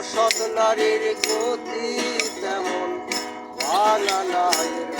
অসৎ নারীর গতি তেমন ভালো বানানায়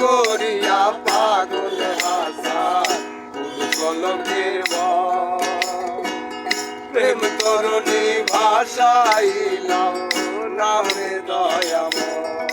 করিয়া পাগল হাসান কলমে প্রেম তরণী ভাষাই নাম নামে দয়াময়।